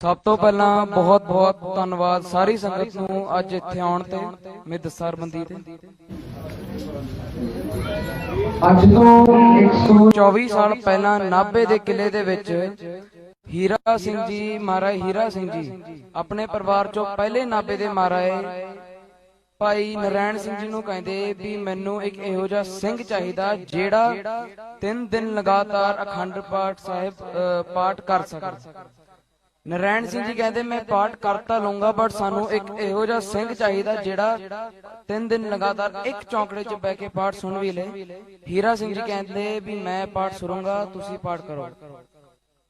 ਸਭ ਤੋਂ ਪਹਿਲਾਂ ਬਹੁਤ ਬਹੁਤ ਧੰਨਵਾਦ ਸਾਰੀ ਸੰਗਤ ਨੂੰ ਅੱਜ ਇੱਥੇ ਆਉਣ ਤੇ ਮੇਰੀ ਦਸਤਾਰਬੰਦੀ ਤੇ। ਅੱਜ ਤੋਂ 124 ਸਾਲ ਪਹਿਲਾਂ ਨਾਭੇ ਦੇ ਕਿਲੇ ਦੇ ਵਿੱਚ ਹੀਰਾ ਸਿੰਘ ਜੀ ਮਹਾਰਾਜ ਹੀਰਾ ਸਿੰਘ ਜੀ ਆਪਣੇ ਪਰਿਵਾਰ ਚੋਂ ਪਹਿਲੇ ਨਾਭੇ ਦੇ ਮਹਾਰਾਜ ਭਾਈ ਨਰੈਣ ਸਿੰਘ ਜੀ ਨੂੰ ਕਹਿੰਦੇ ਵੀ ਮੈਨੂੰ ਇੱਕ ਇਹੋ ਜਿਹਾ ਸਿੰਘ ਚਾਹੀਦਾ ਜਿਹੜਾ ਤਿੰਨ ਦਿਨ ਲਗਾਤਾਰ ਅਖੰਡ ਪਾਠ ਸਾਹਿਬ ਪਾਠ ਕਰ ਸਕੇ। ਨਰੈਣ ਸਿੰਘ ਜੀ ਕਹਿੰਦੇ, ਮੈਂ ਪਾਠ ਕਰਤਾ ਲਊਂਗਾ ਬਟ ਸਾਨੂੰ ਇੱਕ ਇਹੋ ਜਿਹਾ ਸਿੰਘ ਚਾਹੀਦਾ ਜਿਹੜਾ ਤਿੰਨ ਦਿਨ ਲਗਾਤਾਰ ਇੱਕ ਚੌਂਕੜੇ 'ਚ ਬਹਿ ਕੇ ਪਾਠ ਸੁਣ ਵੀ ਲੇ। ਹੀਰਾ ਸਿੰਘ ਜੀ ਕਹਿੰਦੇ ਵੀ, ਮੈਂ ਪਾਠ ਸੁਣੂੰਗਾ, ਤੁਸੀਂ ਪਾਠ ਕਰੋ।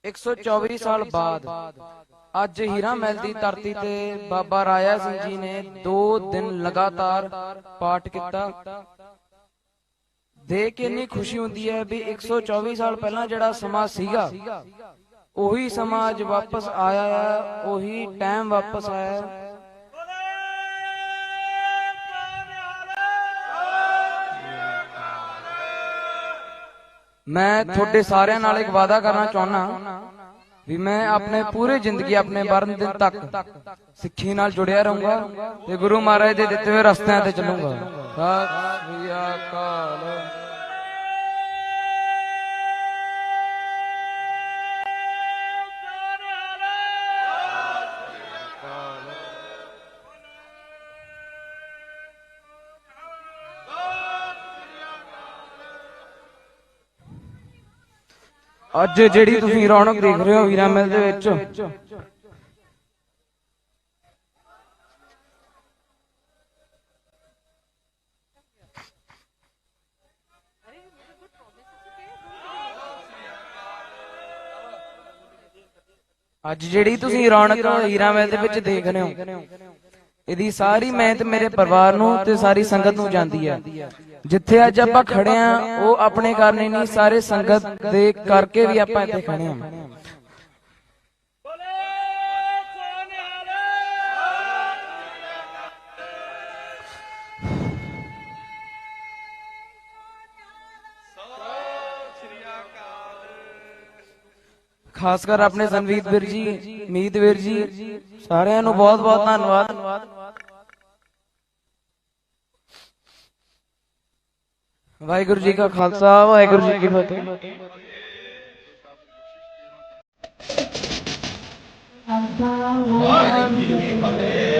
124 ਸਾਲ ਬਾਅਦ ਅੱਜ ਹੀਰਾ ਮਹਿਲ ਦੀ ਧਰਤੀ ਤੇ ਬਾਬਾ ਰਾਇਆ ਸਿੰਘ ਜੀ ਨੇ 2 ਦਿਨ ਲਗਾਤਾਰ ਪਾਠ ਕੀਤਾ। ਦੇਖ ਕੇ ਇੰਨੀ ਖੁਸ਼ੀ ਹੁੰਦੀ ਹੈ ਵੀ 124 ਸਾਲ ਪਹਿਲਾਂ ਜਿਹੜਾ ਸਮਾਂ ਸੀਗਾ ਉਹੀ ਸਮਾਂ ਵਾਪਸ ਆਇਆ ਹੈ, ਉਹੀ ਟਾਈਮ ਵਾਪਸ ਆਇਆ ਹੈ। ਮੈਂ ਤੁਹਾਡੇ ਸਾਰਿਆਂ ਨਾਲ ਇੱਕ ਵਾਅਦਾ ਕਰਨਾ ਚਾਹੁੰਦਾ ਵੀ ਮੈਂ ਆਪਣੇ ਪੂਰੇ ਜ਼ਿੰਦਗੀ ਆਪਣੇ ਮਰਨ ਦਿਨ ਤੱਕ ਸਿੱਖੀ ਨਾਲ ਜੁੜਿਆ ਰਹੂੰਗਾ ਤੇ ਗੁਰੂ ਮਹਾਰਾਜ ਦੇ ਦਿੱਤੇ ਹੋਏ ਰਸਤਿਆਂ ਤੇ ਚੱਲੂੰਗਾ। ਸਤਿ ਸ੍ਰੀ ਅਕਾਲ। ਅੱਜ ਜਿਹੜੀ ਤੁਸੀਂ ਰੌਣਕ ਦੇਖ ਰਹੇ ਹੋ ਵੀਰਾ ਮਿਲ ਦੇ ਵਿੱਚ। ਅੱਜ ਜਿਹੜੀ ਤੁਸੀਂ ਰੌਣਕ ਹੀਰਾ ਮਹਿਲ ਦੇ ਵਿੱਚ ਦੇਖ ਰਹੇ ਹੋ। ਇਹਦੀ ਸਾਰੀ ਮਿਹਨਤ ਮੇਰੇ ਪਰਿਵਾਰ ਨੂੰ ਤੇ ਸਾਰੀ ਸੰਗਤ ਨੂੰ ਜਾਂਦੀ ਹੈ। ਜਿੱਥੇ ਅੱਜ ਆਪਾਂ ਖੜੇ ਆ ਉਹ ਆਪਣੇ ਕਾਰਨ ਨਹੀਂ ਸਾਰੇ ਸੰਗਤ ਦੇ ਕਰਕੇ ਵੀ ਆਪਾਂ ਇੱਥੇ ਖੜੇ ਆ ਖਾਸ ਕਰ ਆਪਣੇ ਸੰਵੀਤ ਵੀਰ ਜੀ, ਮੀਤ ਵੀਰ ਜੀ, ਸਾਰਿਆਂ ਨੂੰ ਬਹੁਤ ਬਹੁਤ ਧੰਨਵਾਦ। ਵਾਹਿਗੁਰੂ ਜੀ ਕਾ ਖਾਲਸਾ, ਵਾਹਿਗੁਰੂ ਜੀ ਕੀ ਫਤਿਹ। ਅੱਲਾਹ ਵਾਹਿਗੁਰੂ ਜੀ ਕੀ ਫਤਿਹ।